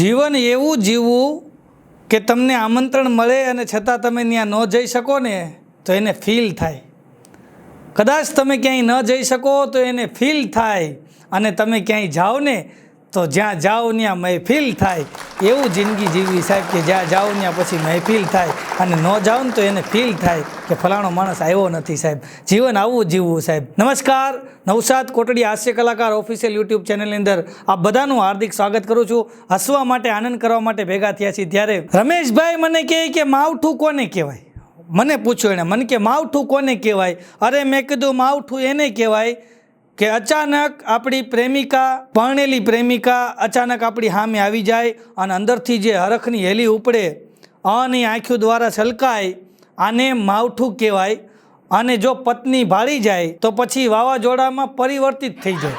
જીવન એવું જીવવું કે તમને આમંત્રણ મળે અને છતાં તમે ત્યાં ન જઈ શકો ને, તો એને ફીલ થાય. કદાચ તમે ક્યાંય ન જઈ શકો તો એને ફીલ થાય અને તમે ક્યાંય જાઓ ને તો જ્યાં જાઓ ત્યાં મહેફિલ થાય. એવું જિંદગી જીવવી સાહેબ કે જ્યાં જાઓ ત્યાં પછી મહેફિલ થાય. અને ન જાઓ ને તો એને ફીલ થાય કે ફલાણો માણસ આવ્યો નથી સાહેબ. જીવન આવું જીવવું સાહેબ. નમસ્કાર. નવસાદ કોટડી હાસ્ય કલાકાર ઓફિશિયલ યુટ્યુબ ચેનલની અંદર આ બધાનું હાર્દિક સ્વાગત કરું છું. હસવા માટે, આનંદ કરવા માટે ભેગા થયા છીએ ત્યારે રમેશભાઈ મને કહે કે માવઠું કોને કહેવાય? મને પૂછ્યું એણે મને કે માવઠું કોને કહેવાય? અરે મેં કીધું માવઠું એને કહેવાય કે અચાનક આપણી પ્રેમિકા પરણેલી પ્રેમિકા અચાનક આપણી સામે આવી જાય અને અંદરથી જે હરખની હેલી ઉપડે અને આંખો દ્વારા છલકાય આને માવઠું કહેવાય અને જો પત્ની ભાળી જાય તો પછી વાવાઝોડામાં પરિવર્તિત થઈ જાય.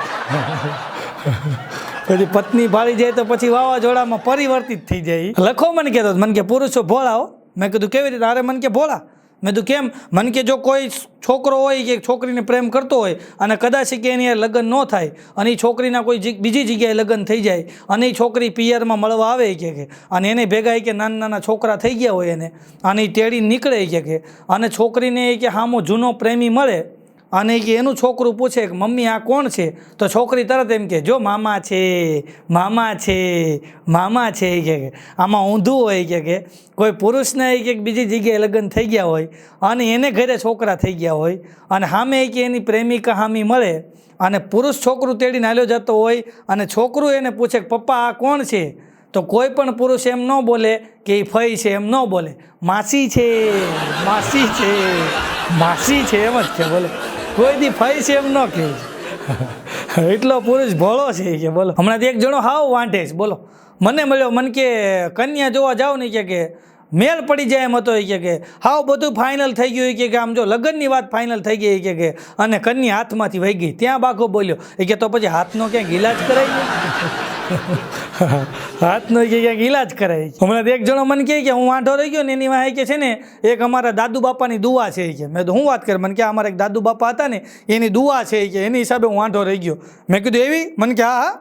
પછી પત્ની ભાળી જાય તો પછી વાવાઝોડામાં પરિવર્તિત થઈ જાય. લખો મને કહેતો મને કે પુરુષો ભોળાઓ. મેં કીધું કેવી રીતે? અરે મને કે ભોળા? મેં તો કેમ? મને કે જો કોઈ છોકરો હોય કે છોકરીને પ્રેમ કરતો હોય અને કદાચ કે એની લગ્ન ન થાય અને એ છોકરીના કોઈ બીજી જગ્યાએ લગ્ન થઈ જાય અને એ છોકરી પિયરમાં મળવા આવે કે કે અને એને ભેગા કે નાના નાના છોકરા થઈ ગયા હોય એને અને એ તેડી નીકળે કે કે અને છોકરીને એ કે હામો જૂનો પ્રેમી મળે અને કે એનું છોકરું પૂછે કે, મમ્મી, આ કોણ છે? તો છોકરી તરત એમ કે, જો મામા છે મામા છે મામા છે. એ કે. આમાં ઊંધું હોય. કે કે, કોઈ પુરુષને એ કે બીજી જગ્યાએ લગ્ન થઈ ગયા હોય અને એને ઘરે છોકરા થઈ ગયા હોય અને સામે કે એની પ્રેમિકા હામી મળે અને પુરુષ છોકરું તેડીને હાલ્યો જતો હોય અને છોકરું એને પૂછે કે, પપ્પા, આ કોણ છે? તો કોઈ પણ પુરુષ એમ ન બોલે કે એ ફઈ છે એમ ન બોલે. માસી છે માસી છે માસી છે. એમ જ છે બોલે. કોઈ દી ફઈ એમ ન કહે. એટલો પુરુષ ભોળો છે કે બોલો. હમણાં એક જણો હાવ વાંટે છે, બોલો. મને મળ્યો, મન કે, કન્યા જોવા જાવ ને, કે કે, મેલ પડી જાય એમ હતો, કે કે, હાવ બધું ફાઇનલ થઈ ગયું, કે કે, આમ જો લગ્નની વાત ફાઇનલ થઈ ગઈ, કે કે, અને કન્યા હાથમાંથી વહી ગઈ. ત્યાં બાકો બોલ્યો. એ કે, તો પછી હાથનો ક્યાંક ઇલાજ કરાવી હાથનો કે ક્યાંક ઇલાજ કરાય હમણાં એક જણો મને કહે કે હું વાંઢો રહી ગયો ને એની વાંહે કે છે ને, એક અમારા દાદુ બાપાની દુવા છે કે. મેં તો હું વાત કરી? મને કે, અમારા એક દાદુ બાપા હતા ને, એની દુવા છે કે, એની હિસાબે હું વાંઢો રહી ગયો. મેં કીધું, એવી? મને કે, હા હા.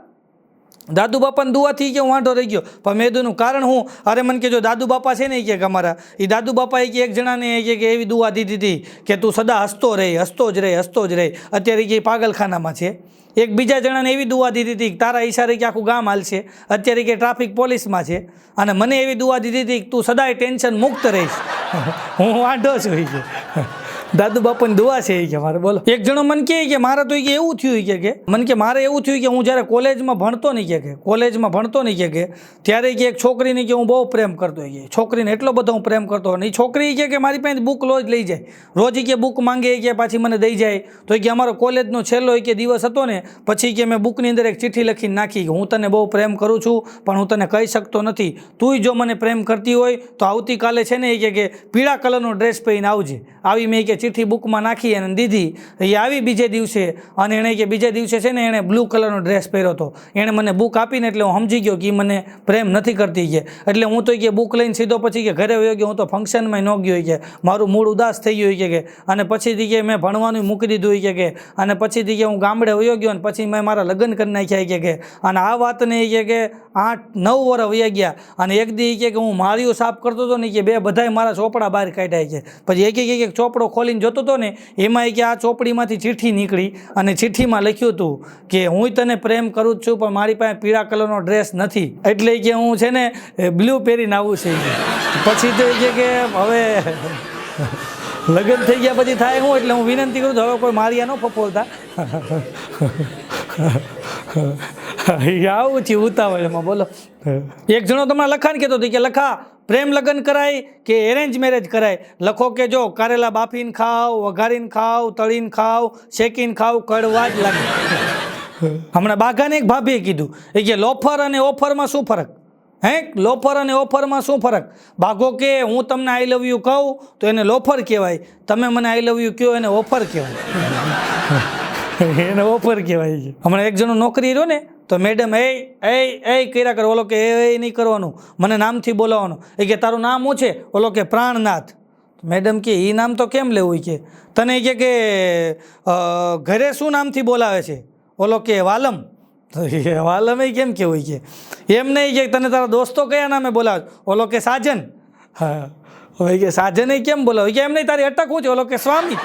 દાદુ બાપાની દુઆથી કે હું વાંઢો રહી ગયો. પણ મેં કીધું કારણ હું? અરે મને કે જો દાદુ બાપા છે ને એ કે અમારા. એ દાદુ બાપાએ કે એક જણાને એ કે કે એવી દુઆ દીધી હતી કે, તું સદા હસતો રહે, હસતો જ રહે, હસતો જ રહે. અત્યારે કે પાગલખાનામાં છે. એક બીજા જણાને એવી દુઆ દીધી હતી કે તારા ઈશારે કે આખું ગામ હાલશે. અત્યારે કે ટ્રાફિક પોલીસમાં છે અને મને એવી દુઆ દીધી હતી કે તું સદાય ટેન્શન મુક્ત રહીશ. હું વાંઢો છું દાદુ બાપાની દુઆ છે કે મારે બોલો એક જણો મને કહે કે મારે તો કે એવું થયું કે કે મને કે મારે એવું થયું કે હું જ્યારે કોલેજમાં ભણતો નહીં કે કે કોલેજમાં ભણતો નહીં કે કે ત્યારે કે એક છોકરીને કે હું બહુ પ્રેમ કરતો કે છોકરીને એટલો બધો હું પ્રેમ કરતો એ છોકરી કે કે મારી પાસે બુક રોજ લઈ જાય રોજ કે બુક માંગે કે પાછી મને દઈ જાય તો કે અમારો કોલેજનો છેલ્લો કે દિવસ હતો ને પછી કે મેં બુકની અંદર એક ચિઠ્ઠી લખીને નાખી કે હું તને બહુ પ્રેમ કરું છું પણ હું તને કહી શકતો નથી તુંય જો મને પ્રેમ કરતી હોય તો આવતીકાલે છે ને કે પીળા કલરનો ડ્રેસ પહેરીને આવજે આવી મેં કે ચિઠ્ઠી બુકમાં નાખી અને દીધી. એ આવી બીજે દિવસે, અને એણે કે બીજે દિવસે છે ને એણે બ્લુ કલરનો ડ્રેસ પહેર્યો હતો. એણે મને બુક આપીને એટલે હું સમજી ગયો કે એ મને પ્રેમ નથી કરતી કે. એટલે હું તો કે બુક લઈને સીધો પછી કે ઘરે વયો ગયો, હું તો ફંક્શનમાં ન ગયો કે. મારું મૂળ ઉદાસ થઈ ગયું કે અને પછીથી કે મેં ભણવાનું મૂકી દીધું કે અને પછીથી કે હું ગામડે વયો ગયો અને પછી મેં મારા લગ્ન કરી નાખ્યા કે કે. અને આ વાતને એ કે આઠ, નવ વર્ષ વયા ગયા. અને એક દી કે હું માળીઓ સાફ કરતો હતો ને કે બે બધાય મારા ચોપડા બહાર કાઢ્યા છે પછી એક એક ચોપડો ચોપડો ખોલીને જોતો હતો ને એમાં ઈ કે આ ચોપડીમાંથી ચિઠ્ઠી નીકળી અને ચિઠ્ઠીમાં લખ્યું હતું કે, હું તને પ્રેમ કરું જ છું, પણ મારી પાસે પીળા કલરનો ડ્રેસ નથી. એટલે કે હું છે ને બ્લુ પહેરીને આવું છે. પછી તો ઈ કે હવે લગ્ન થઈ ગયા પછી થાય હું, એટલે હું વિનંતી કરું હવે કોઈ મારિયા ન ફફોલતા. આવું છે ઉતાવળમાં, બોલો. એક જણો તમારે લખાણ કહેતો હતો કે, લખા પ્રેમ લગ્ન કરાય કે એરેન્જ મેરેજ કરાય? લખો કે જો કારેલા બાફીને ખાવ વઘારીને ખાવ તળીને ખાવ શેકીને ખાવ કડવા જ લાગે. હમણાં બાઘાને એક ભાભીએ કીધું એ કે લોફર અને ઓફરમાં શું ફરક? હે? લોફર અને ઓફરમાં શું ફરક? બાઘો કે હું તમને આઈ લવ યુ કહું તો એને લોફર કહેવાય. તમે મને આઈ લવ યુ કહો એને ઓફર કહેવાય. એને ઓફર કહેવાય છે. હમણાં એક જણો નોકરી રહ્યો ને તો મેડમ એ એ એ કર્યા કરો. ઓલો કે એ એ નહીં કરવાનું. મને નામથી બોલાવવાનું. એ કે, તારું નામ શું છે? ઓલો કે, પ્રાણનાથ. મેડમ કે એ નામ તો કેમ લેવું કે? તને એ કે કે ઘરે શું નામથી બોલાવે છે? ઓલો કે, વાલમ. તો એ વાલમે કેમ કેવું કે? એમ નહીં કે, તને તારા દોસ્તો કયા નામે બોલાવે ઓલો કે, સાજન. હા. હવે કે, સાજને કેમ બોલાવે? કે, એમ નહીં, તારી અટક હું છે? ઓલો કે, સ્વામી.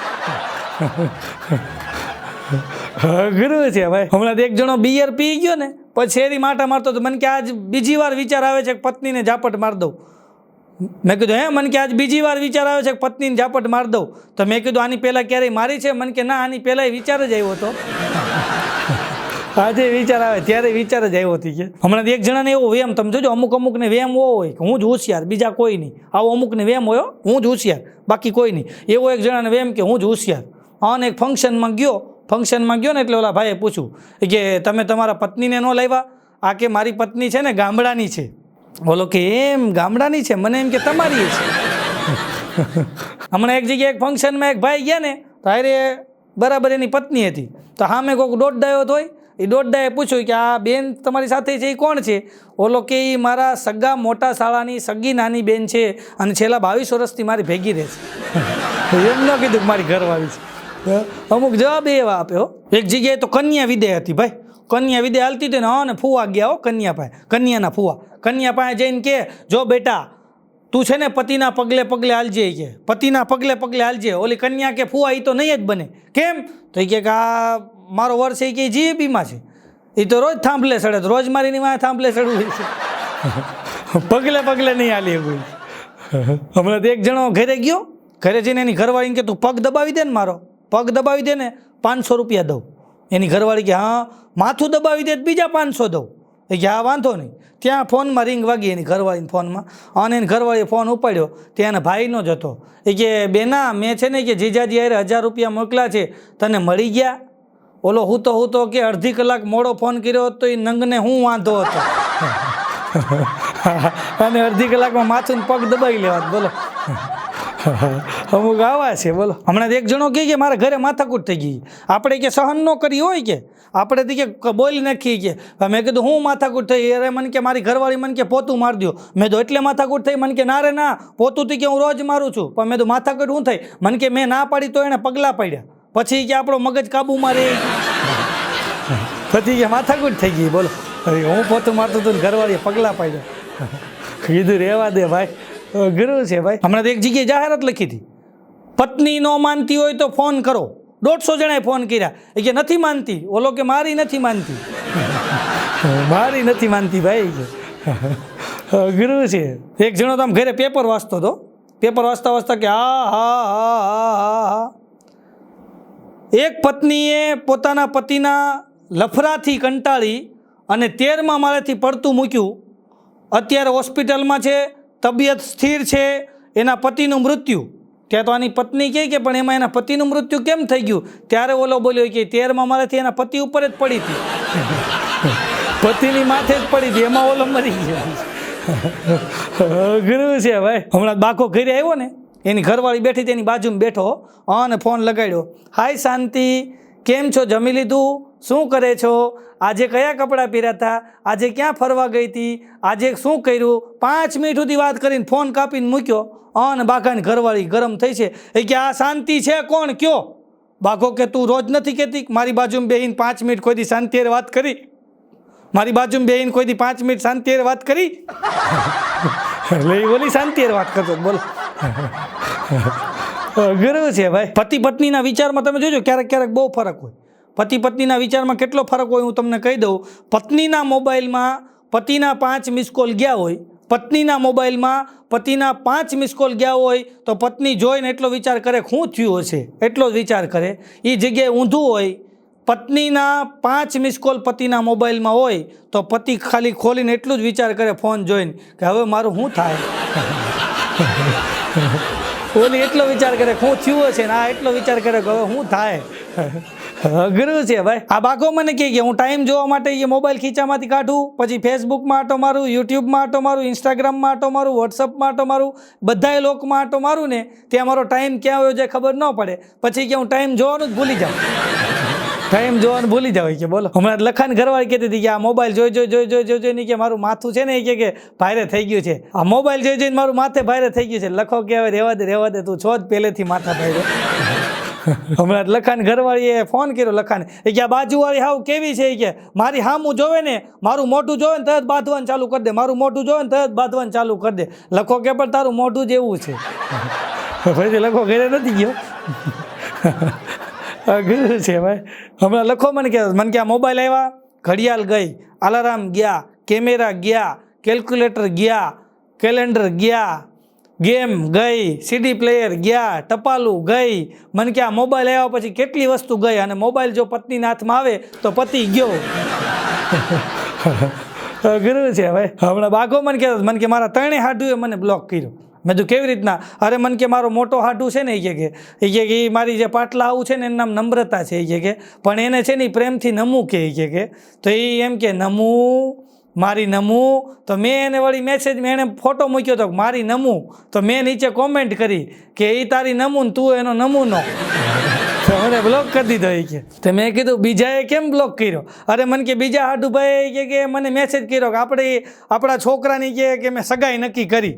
અઘરું છે ભાઈ. હમણાં એક જણો બિયર પી ગયો ને, પછી એરી માટા મારતો તો મને કે આજ બીજી વાર વિચાર આવે છે કે પત્નીને ઝાપટ માર દઉં. મેં કીધું, હે, મને કે આજ બીજી વાર વિચાર આવે છે કે પત્નીને ઝાપટ માર દઉં. તો મેં કીધું, આની પહેલાં ક્યારેય મારી છે? મને કે, ના, આની પહેલાં વિચાર જ આવ્યો હતો. આજે વિચાર આવે, ત્યારે વિચાર જ આવ્યો હતી કે. હમણાં એક જણાને એવો વેમ, તમે જોજો, અમુક અમુકને વેમ એવો હોય કે હું જ હોશિયાર, બીજા કોઈ નહીં. આવો અમુકને વેમ હોય, હું જ હોશિયાર, બાકી કોઈ નહીં. એવો એક જણાને વેમ કે હું જ હોશિયાર. અને એક ફંક્શનમાં ગયો ફંક્શનમાં ગયો ને એટલે ઓલા ભાઈએ પૂછ્યું કે તમે તમારા પત્નીને ન લાવ્યા? આ કે મારી પત્ની છે ને ગામડાની છે. બોલો કે એમ ગામડાની છે? મને એમ કે તમારી છે. હમણાં એક જગ્યાએ એક ફંક્શનમાં એક ભાઈ ગયા ને તો હારે બરાબર એની પત્ની હતી. તો હા મેં કોઈક દોડદાયો હોય. એ દોડદાએ પૂછ્યું કે આ બેન તમારી સાથે છે? એ કોણ છે? ઓલો કે એ મારા સગા મોટા શાળાની સગી નાની બેન છે અને છેલ્લા બાવીસ વર્ષથી મારી ભેગી રહે છે. એમ ન કીધું કે મારી ઘરવાળી છે. અમુક જવાબ એવા આપ્યો એક જગ્યાએ તો કન્યા વિદે હતી ભાઈ. કન્યા વિદે હાલતી હતી ને હા ને ફુવા ગયા હો કન્યા પાસે. કન્યાના ફુવા. કન્યા પાસે જઈને કે જો બેટા તું છે ને પતિના પગલે પગલે હાલજે કે. પતિના પગલે પગલે હાલજે. ઓલી કન્યા કે ફુવા એ તો નહીં જ બને. કેમ? તો એ કે આ મારો વર્ષ એ કે જીએપીમાં છે. એ તો રોજ થાંભલે સડે રોજ મારીની વાંહે થાંભલે સડવું છે. પગલે પગલે નહીં હાલી કોઈ હમણાં તો એક જણો ઘરે ગયો. ઘરે જઈને એની ઘરવાળીને કે તું પગ દબાવી દે ને મારો. પગ દબાવી દે ને પાંચસો રૂપિયા દઉં. એની ઘરવાળી કે હા માથું દબાવી દે બીજા પાંચસો દઉં. એ કે હા વાંધો નહીં. ત્યાં ફોનમાં રિંગ વાગી એની ઘરવાળીની ફોનમાં. અને એની ઘરવાળીએ ફોન ઉપાડ્યો. ત્યાં ભાઈનો જ હતો. એ કે બેના મેં છે ને કે જીજાજી હારે હજાર રૂપિયા મોકલ્યા છે. તને મળી ગયા? ઓલો હું તો હું તો કે અડધી કલાક મોડો ફોન કર્યો હતો એ નંગને હું વાંધો હતો. અને અડધી કલાકમાં માથું પગ દબાવી લેવા બોલો. અમુક આવા છે, બોલો. હમણાં એક જણો કહે કે મારા ઘરે માથાકૂટ થઈ ગઈ. આપણે કે સહન ન કરી હોય કે, આપણે તો કે બોલી નાખીએ કે મેં કીધું હું માથાકૂટ થઈ, અરે મને કે મારી ઘરવાળી મને કે પોતું માર દો મેં તો એટલે માથાકૂટ થઈ, મને કે ના રે ના, પોતું કે હું રોજ મારું છું. પણ મેં તો માથાકૂટ હું થઈ? મને કે મેં ના પાડી તો એને પગલાં પડ્યા. પછી કે આપણો મગજ કાબુમાં રહે પછી કે માથાકૂટ થઈ ગઈ, બોલો. હું પોતું મારતો હતું ઘરવાળીએ પગલાં પાડ્યા. કીધું રહેવા દે ભાઈ. અઘરું છે ભાઈ. હમણાં તો એક જગ્યાએ જાહેરાત લખી હતી. પત્ની ન માનતી હોય તો ફોન કરો. દોઢસો જણાએ ફોન કર્યા. એ કે નથી માનતી. ઓલો કે મારી નથી માનતી. મારી નથી માનતી ભાઈ. અઘરું છે. એક જણો તો આમ ઘરે પેપર વાંચતો હતો. પેપર વાંચતા વાંચતા કે હા હા હા હા હા હા. એક પત્નીએ પોતાના પતિના લફરાથી કંટાળી અને તેરમા માળેથી પડતું મૂક્યું. અત્યારે હોસ્પિટલમાં છે. તબિયત સ્થિર છે, એના પતિનું મૃત્યુ. ત્યાં તો આની પત્ની કહે કે પણ એમાં એના પતિનું મૃત્યુ કેમ થઈ ગયું? ત્યારે ઓલો બોલ્યો કે તેરમાં મારાથી એના પતિ ઉપર જ પડી હતી. પતિની માથે જ પડી હતી, એમાં ઓલો મરી ગયો. છે ભાઈ. હમણાં બાકો ઘરે આવ્યો ને, એની ઘરવાળી બેઠી તેની બાજુમાં બેઠો અને ફોન લગાડ્યો. હાય શાંતિ, કેમ છો? જમી લીધું? શું કરે છો? આજે કયા કપડાં પહેર્યા હતા આજે ક્યાં ફરવા ગઈ હતી? આજે શું કર્યું? પાંચ મિનિટ સુધી વાત કરીને ફોન કાપીને મૂક્યો. અને બાકાની ઘરવાળી ગરમ થઈ છે. એ કે, આ શાંતિ છે? કોણ કયો? બાઘો કે, તું રોજ નથી કહેતી મારી બાજુમાં બેહીને પાંચ મિનિટ કોઈ દી શાંતિ વાત કરી? મારી બાજુમાં બેહીને કોઈ દી પાંચ મિનિટ શાંતિ વાત કરી? એટલે એ બોલી શાંતિ વાત કરતો બોલો. ગરવ છે ભાઈ. પતિ પત્નીના વિચારમાં તમે જોજો, ક્યારેક ક્યારેક બહુ ફરક હોય. પતિ પત્નીના વિચારમાં કેટલો ફરક હોય હું તમને કહી દઉં. પત્નીના મોબાઈલમાં પતિના પાંચ મિસ કોલ ગયા હોય, પત્નીના મોબાઈલમાં પતિના પાંચ મિસ કોલ ગયા હોય, તો પત્ની જોઈને એટલો વિચાર કરે, શું થયું હશે? એટલો જ વિચાર કરે. એ જગ્યાએ ઊંધું હોય, પત્નીના પાંચ મિસ કોલ પતિના મોબાઈલમાં હોય, તો પતિ ખાલી ખોલીને એટલું જ વિચાર કરે, ફોન જોઈને, કે હવે મારું શું થાય? ઓલી એટલો વિચાર કરે, શું થયું હશે? ને આ એટલો વિચાર કરે કે, હવે શું થાય? અઘરું છે ભાઈ. આ બાકો મને કહે કે હું ટાઈમ જોવા માટે એ મોબાઈલ ખીચામાંથી કાઢું, પછી ફેસબુકમાં આટો મારું યુટ્યુબમાં આટો મારું ઇન્સ્ટાગ્રામમાં આટો મારું વોટ્સઅપમાં આટો મારું, બધાય લોકમાં આટો મારું ને, ત્યાં મારો ટાઈમ ક્યાં હોય છે ખબર ન પડે. પછી કે હું ટાઈમ જોવાનું જ ભૂલી જાઉં. ટાઈમ જોવાનું ભૂલી જાવ કે બોલો. હમણાં લખાણ ઘરવાળી કહેતી હતી કે આ મોબાઈલ જોઈ જોઈ જોઈ જોઈ જોઈ, જોઈને કે મારું માથું છે ને, એ કે ભારે થઈ ગયું છે. આ મોબાઈલ જોઈ, જોઈને મારું માથે ભારે થઈ ગયું છે. લખો કે હવે રહેવા દે રહેવા દે, તું છો જ પહેલેથી માથા ભારે હમણાં લખાણ ઘરવાળીએ ફોન કર્યો લખાને. એ કે આ બાજુવાળી હાવ કેવી છે? એ કે મારી હામું જોવે ને, મારું મોઢું જોવે ને તરત બાંધવાનું ચાલુ કરી દે. મારું મોઢું જોવે ને તરત બાંધવાનું ચાલુ કરી દે. લખો કે પણ તારું મોઢું જ એવું છે. પછી લખો ઘરે નથી ગયો. અઘરું છે ભાઈ. હમણાં લખો મને કે મને કે આ મોબાઈલ આવ્યા ઘડિયાળ ગઈ. અલાર્મ ગયા, કેમેરા ગયા, કેલ્ક્યુલેટર ગયા, કેલેન્ડર ગયા. ગેમ ગઈ સીડી પ્લેયર ગયા ટપાલું ગઈ મને કે આ મોબાઈલ આવ્યા પછી કેટલી વસ્તુ ગઈ અને મોબાઈલ જો પત્નીના હાથમાં આવે તો પતિ ગયો. અઘરું છે ભાઈ હમણાં બાઘો મને કહેતો મને કે મારા ત્રણેય હાડુએ મને બ્લોક કર્યો. મેં તું કેવી રીતના? અરે મને કે મારો મોટો હાડું છે ને એ કે એ કે એ મારી જે પાટલા આવું છે ને એનું નામ નમ્રતા છે એ કે પણ એને છે ને પ્રેમથી નમું કે એ કે તો એ એમ કે નમું મારી નમું, તો મેં એને વળી મેસેજ મેં એને ફોટો મૂક્યો હતો મારી નમું, તો મેં નીચે કોમેન્ટ કરી કે એ તારી નમૂન તું એનો નમૂનો તો મને બ્લોક કરી દીધો એ કે. તો મેં કીધું, બીજાએ કેમ બ્લોક કર્યો? અરે મને કે બીજા હાડુભાઈ કે કે મને મેસેજ કર્યો કે આપણે આપણા છોકરાની કે કે મેં સગાઈ નક્કી કરી.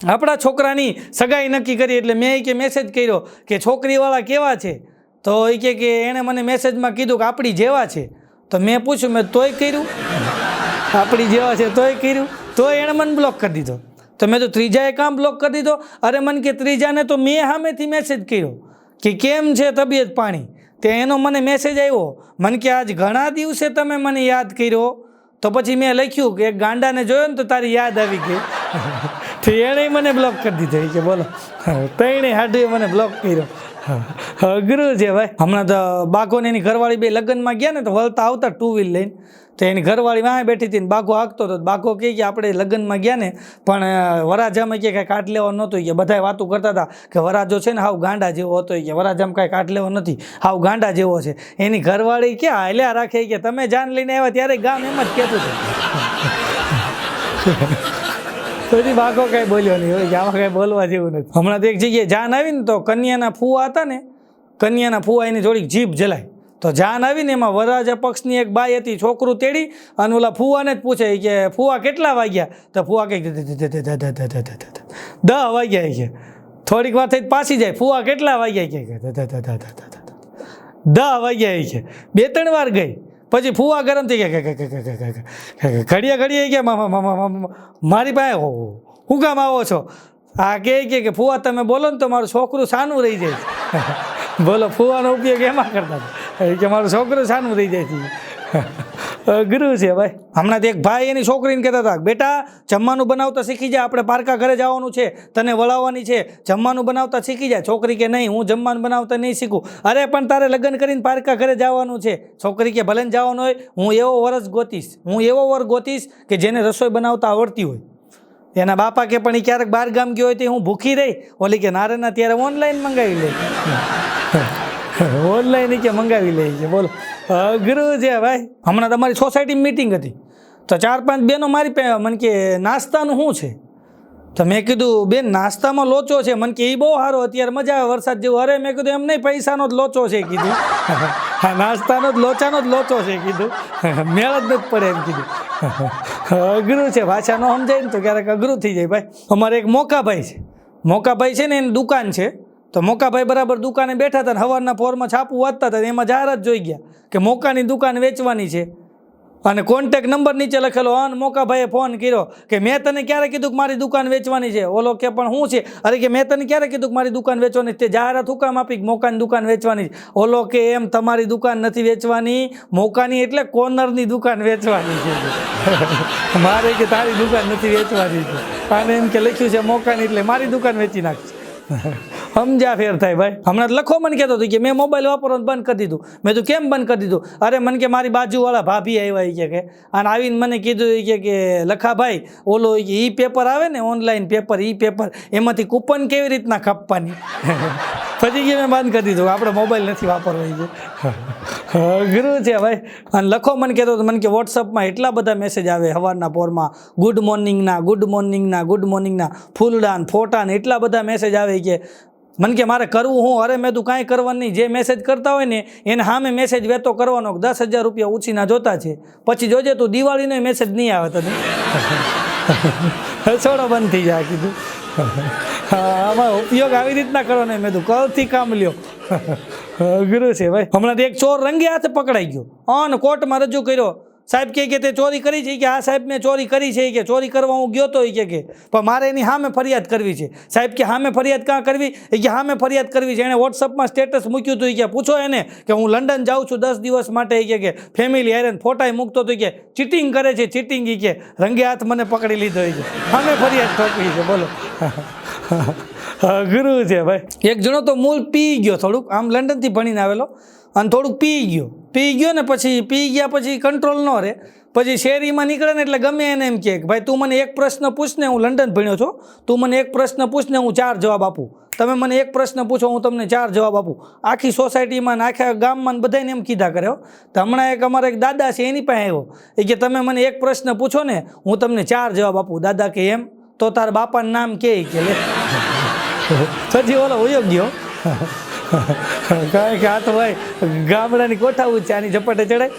આપણા છોકરાની સગાઈ નક્કી કરી એટલે મેં એ કે મેસેજ કર્યો કે છોકરીવાળા કેવા છે? તો એ કે એણે મને મેસેજમાં કીધું કે આપણી જેવા છે. તો મેં પૂછ્યું, મેં તોય કર્યું. આપણી જેવા છે તોય કર્યું, તોય એણે મને બ્લોક કરી દીધો. તો મેં તો ત્રીજાએ કામ બ્લોક કરી દીધો. અરે મને કે ત્રીજાને તો મેં સામેથી મેસેજ કર્યો કે કેમ છે તબિયત પાણી? તે એનો મને મેસેજ આવ્યો મને કે આજ ઘણા દિવસે તમે મને યાદ કર્યો. તો પછી મેં લખ્યું કે એક ગાંડાને જોયો ને તો તારી યાદ આવી ગઈ. તો એણે મને બ્લોક કરી દીધો. કે બોલો. તેણે હાડુએ મને બ્લોક કર્યો. અઘરું છે ભાઈ. હમણાં તો બાકોને એની ઘરવાળી બે લગ્નમાં ગયા ને તો વળતા આવતા ટુ વ્હીલ લઈને. તો એની ઘરવાળી વાંહે બેઠી હતી ને બાઘો હાંકતો હતો. બાઘો કહે કે આપણે લગ્નમાં ગયા ને, પણ વરાજામાં કે કાંઈ કાટ લેવા નહોતું. કે બધાય વાતો કરતા હતા કે વરાજો છે ને હાવ ગાંડા જેવો હતો. કે વરાજામાં કાંઈ કાટ લેવો નથી. હાવ ગાંડા જેવો છે. એની ઘરવાળી ક્યાં હાલ્યા રાખે? કે તમે જાન લઈને આવ્યા ત્યારે ગામ એમ જ કહેતું હતું. પછી બાઘો કાંઈ બોલ્યો નહીં. હોય કે આમાં કાંઈ બોલવા જેવું નથી. હમણાં તો એક જગ્યાએ જાન આવી ને તો કન્યાના ફૂવા હતા ને, કન્યાના ફૂવા એની થોડીક જીભ જલાય તો જાન આવીને એમાં વરાજા પક્ષની એક બાઈ હતી છોકરું તેડી અને ઓલા ફુવાને જ પૂછે કે ફુવા કેટલા વાગ્યા તો ફુવા કંઈક દહ વાગ્યા કે થોડીક વાર થઈ પાછી જાય ફુવા કેટલા વાગ્યા કે દહ વાગ્યા કે બે ત્રણ વાર ગઈ પછી ફુવા ગરમ થઈ ગયા ઘડીએ ઘડીએ કે મારી પાસે હું કામ આવો છો આ કહે કે ફૂવા તમે બોલો ને તો મારું છોકરું સાનું રહી જાય બોલો, ફૂવાનો ઉપયોગ એમાં કરતા કે મારો છોકરો સાનું રહી જાય છે. અઘરું છે ભાઈ. હમણાં એક ભાઈ એની છોકરીને કહેતા હતા, બેટા, જમવાનું બનાવતા શીખી જા, આપણે પારકા ઘરે જવાનું છે, તને વળાવવાની છે. જમવાનું બનાવતા શીખી જાય છોકરી કે, નહીં, હું જમવાનું બનાવતા નહીં શીખું. અરે, પણ તારે લગ્ન કરીને પારકા ઘરે જવાનું છે. છોકરી કે, ભલે જવાનું હોય, હું એવો વરસ ગોતીશ, હું એવો વર ગોતીશ કે જેને રસોઈ બનાવતા આવડતી હોય. એના બાપા કે, પણ એ ક્યારેક બહાર ગામ ગયો હોય તો હું ભૂખી રહી. ઓલી કે નારેના ત્યારે ઓનલાઈન મંગાવી લે. ઓનલાઈન કે મંગાવી લે છે, બોલો. અઘરું છે ભાઈ. હમણાં તમારી સોસાયટીમાં મિટિંગ હતી. તો ચાર પાંચ બેનો મારી મને કે, નાસ્તાનું શું છે? તો મેં કીધું, બેન, નાસ્તામાં લોચો છે. મને કે એ બહુ સારો, અત્યારે મજા આવે વરસાદ જેવું. અરે, મેં કીધું, એમ નહીં, પૈસાનો જ લોચો છે, કીધું. હા, નાસ્તાનો જ લોચાનો જ લોચો છે, કીધું. મેળ જ નથી પડે, એમ કીધું. અઘરું છે ભાષા ન સમજાય ને તો ક્યારેક અઘરું થઈ જાય, ભાઈ. અમારે એક મોકાભાઈ છે. મોકાભાઈ છે ને, એની દુકાન છે. તો મોકાભાઈ બરાબર દુકાને બેઠા હતા ને સવારના પોરમાં છાપું વાંચતા હતા એમાં જાહેરાત જોઈ ગયા કે મોકાની દુકાન વેચવાની છે. અને કોન્ટેક નંબર નીચે લખેલો અન મોકાભાઈએ ફોન કર્યો કે મેં તને ક્યારે કીધું કે મારી દુકાન વેચવાની છે? ઓલો કે, પણ શું છે? અરે કે, મેં તને ક્યારે કીધું કે મારી દુકાન વેચવાની તે જાહેરાત હું કામ આપી મોકાની દુકાન વેચવાની છે. ઓલો કે, એમ તમારી દુકાન નથી વેચવાની, મોકાની એટલે કોર્નરની દુકાન વેચવાની છે. મારે કે, તારી દુકાન નથી વેચવાની છે. અને એમ કે, લખ્યું છે મોકાની એટલે મારી દુકાન વેચી નાખશે સમજ્યા ફેર થાય ભાઈ. હમણાં લખો મને કહેતો હતો કે મેં મોબાઈલ વાપરવાનું બંધ કરી દીધું. મેં તો કેમ બંધ કરી દીધું? અરે મને કે મારી બાજુવાળા ભાભી આવ્યા કે કે. અને આવીને મને કીધું કે કે લખાભાઈ ઓલો એ પેપર આવે ને ઓનલાઈન પેપર ઈ પેપર એમાંથી કૂપન કેવી રીતના ખપવાની? પછી મેં બંધ કરી દીધું. આપણે મોબાઈલ નથી વાપરવો છે અઘરું છે ભાઈ. અને લખો મને કહેતો હતો, મને કે વોટ્સઅપમાં એટલા બધા મેસેજ આવે સવારના પોરમાં. ગુડ મોર્નિંગના ગુડ મોર્નિંગના ગુડ મોર્નિંગના ફૂલડાન ફોટાન એટલા બધા મેસેજ આવે કે મને કે મારે કરવું હું? અરે મેં તું કાંઈ કરવાનું જે મેસેજ કરતા હોય ને, એને સામે મેસેજ વેતો કરવાનો. દસ હજાર રૂપિયા ઉછીના જોતા છે. પછી જોજે તું દિવાળીનો મેસેજ નહીં આવે તને. છોડો બંધ થઈ જાય કીધું. આમાં ઉપયોગ આવી રીતના કરો ને મેં તું કલથી કામ લ્યો. અઘરું છે ભાઈ. હમણાં એક ચોર રંગે હાથે પકડાઈ ગયો. અન કોર્ટમાં રજૂ કર્યો. સાહેબ કે તે ચોરી કરી છે. કે આ સાહેબ, મેં ચોરી કરી છે. કે ચોરી કરવા હું ગયો તો કે કે, પણ મારે એની સામે ફરિયાદ કરવી છે. સાહેબ કે, સામે ફરિયાદ કાં કરવી? એ કે સામે ફરિયાદ કરવી છે. એણે વોટ્સઅપમાં સ્ટેટસ મૂક્યું હતું. કે પૂછો એને કે હું લંડન જાઉં છું દસ દિવસ માટે. એ કે ફેમિલી હારે ફોટાએ મૂકતો હતો. કે ચીટિંગ કરે છે ચીટિંગ એ કે રંગે હાથ મને પકડી લીધો. છે સામે ફરિયાદ ઠોકવી છે. બોલો. અઘરું છે ભાઈ. એક જણો તો મૂળ પી ગયો થોડુંક. આમ લંડનથી ભણીને આવેલો. અને થોડુંક પી ગયો. પી ગયો ને પછી પી ગયા પછી કંટ્રોલ ન રહે. પછી શેરીમાં નીકળે ને એટલે ગમે એને એમ કહે કે, ભાઈ, તું મને એક પ્રશ્ન પૂછ ને હું લંડન ભણ્યો છું. તું મને એક પ્રશ્ન પૂછ ને હું ચાર જવાબ આપું. તમે મને એક પ્રશ્ન પૂછો, હું તમને ચાર જવાબ આપું. આખી સોસાયટીમાં ને આખા ગામમાં બધાને એમ કીધા કર્યો તો હમણાં એક અમારા એક દાદા છે, એની પાસે આવ્યો. એ કે, તમે મને એક પ્રશ્ન પૂછો ને, હું તમને ચાર જવાબ આપું. દાદા કે, એમ? તો તારા બાપાનું નામ કે લે. પછી ઓલો વયો ગયો. કારણ કે આ તો ભાઈ ગામડાની કોઠાવું છે, આની ઝપટે ચડાય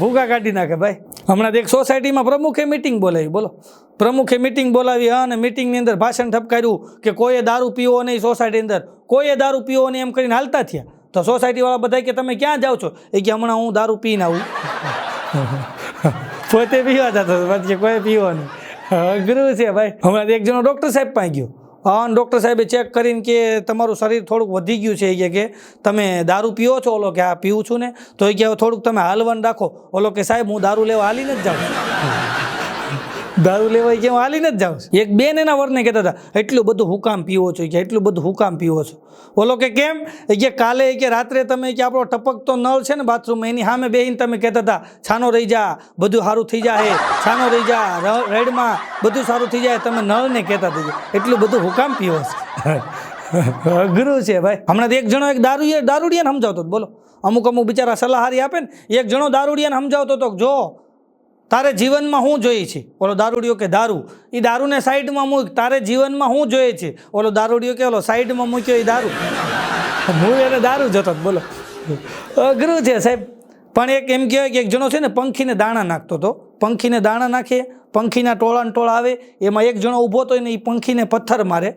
ભૂગા કાઢી નાખે ભાઈ. હમણાં એક સોસાયટીમાં પ્રમુખે મિટિંગ બોલાવી, બોલો. પ્રમુખે મિટિંગ બોલાવી અને મિટિંગની અંદર ભાષણ ઠપકાર્યું કે કોઈએ દારૂ પીવો નહીં સોસાયટી અંદર. કોઈએ દારૂ પીવો નહીં એમ કરીને હાલતા થયા. તો સોસાયટીવાળા બધા કે, તમે ક્યાં જાઓ છો? એ કે, હમણાં હું દારૂ પીને આવું. પોતે પીવા જતો કોઈ પીવો નહીં. અઘરું છે ભાઈ. હમણાં એક જણો ડૉક્ટર સાહેબ પાસે ગયો. હા ડૉક્ટર સાહેબે ચેક કરીને કે તમારું શરીર થોડુંક વધી ગયું છે. એ કે તમે દારૂ પીવો છો? ઓલો કે આ પીવું છું ને. તો એ કે થોડુંક તમે હાલવાન રાખો. ઓલો કે, સાહેબ, હું દારૂ લેવા હાલીને જ જાઉં દારૂ લેવા કેમ કે હું હાલીને જ જાઉં છું. એક બેન એના વરને કહેતા હતા, એટલું બધું હુકામ પીવો છો, કે એટલું બધું હુકામ પીવો છો. બોલો કે કેમ? કે કાલે કે રાત્રે તમે કે આપણો ટપકતો નળ છે ને બાથરૂમમાં એની સામે બેહીને તમે કહેતા હતા, છાનો રહી જા, બધું સારું થઈ જાય છાનો રહી જા રેડમાં બધું સારું થઈ જાય તમે નળને કહેતા થઈ એટલું બધું હુકામ પીવો છો. અઘરું છે ભાઈ. હમણાં એક જણો એક દારૂ દારૂડિયાને સમજાવતો બોલો. અમુક અમુક બિચારા સલાહારી આપે ને, એક જણો દારૂડિયાને સમજાવતો હતો જો તારે જીવનમાં શું જોઈએ છે? ઓલો દારૂડિયો કે દારૂ? એ દારૂને સાઈડમાં મૂક, તારે જીવનમાં શું જોઈએ છે? ઓલો દારૂડિયો કે ઓલો સાઈડમાં મૂક્યો એ દારૂ? હું એને દારૂ જતો બોલો. અઘરું છે, સાહેબ. પણ એક એમ કહેવાય કે એક જણો છે ને પંખીને દાણા નાખતો હતો. પંખીને દાણા નાખે, પંખીના ટોળાને ટોળા આવે, એમાં એક જણો ઊભો હતો ને એ પંખીને પથ્થર મારે.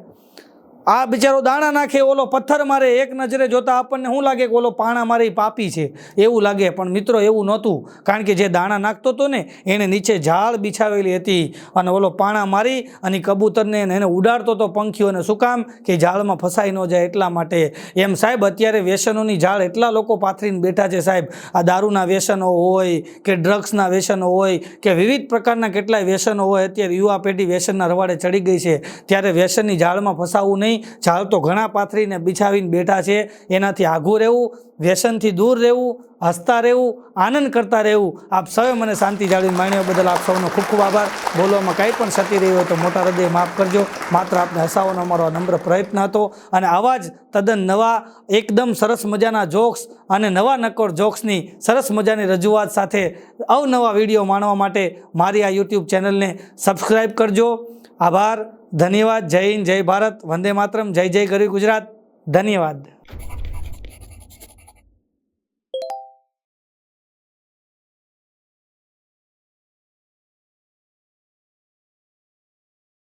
આ બિચારો દાણા નાખે, ઓલો પથ્થર મારે, એક નજરે જોતા આપણને શું લાગે કે ઓલો પાણા મારે પાપી છે? એવું લાગે, પણ મિત્રો એવું નહોતું, કારણ કે જે દાણા નાખતો હતો ને એણે નીચે ઝાડ બિછાવેલી હતી અને ઓલો પાણા મારી અને કબૂતરને એને ઉડાડતો હતો પંખીઓને શું કામ કે ઝાડમાં ફસાઈ ન જાય એટલા માટે. એમ સાહેબ, અત્યારે વ્યસનોની ઝાડ એટલા લોકો પાથરીને બેઠા છે સાહેબ. આ દારૂના વ્યસનો હોય કે ડ્રગ્સના વ્યસનો હોય કે વિવિધ પ્રકારના કેટલાય વ્યસનો હોય, અત્યારે યુવા પેઢી વ્યસનના રવાડે ચડી ગઈ છે. ત્યારે વ્યસનની ઝાડમાં ફસાવવું નહીં. ઝાડ તો ઘણા પાથરીને બિછાવીને બેઠા છે. એનાથી આઘું રહેવું, વ્યસનથી દૂર રહેવું, હસતા રહેવું, આનંદ કરતા રહેવું. આપ સૌએ મને શાંતિ જાળવી માણ્યો બદલ આપ સૌનો ખૂબ ખૂબ આભાર. બોલવામાં કાંઈ પણ સતી રહ્યું હોય તો મોટા હૃદય માફ કરજો. માત્ર આપને હસાવવાનો અમારો નમ્ર પ્રયત્ન હતો. અને આવા જ તદ્દન નવા, એકદમ સરસ મજાના જોક્સ અને નવા નક્કોર જોક્સની સરસ મજાની રજૂઆત સાથે અવનવા વીડિયો માણવા માટે મારી આ યુટ્યુબ ચેનલને સબસ્ક્રાઈબ કરજો. આભાર. ધન્યવાદ. જય હિન્દ જય ભારત. વંદે માતરમ. જય જય ગરી ગુજરાત. ધન્યવાદ.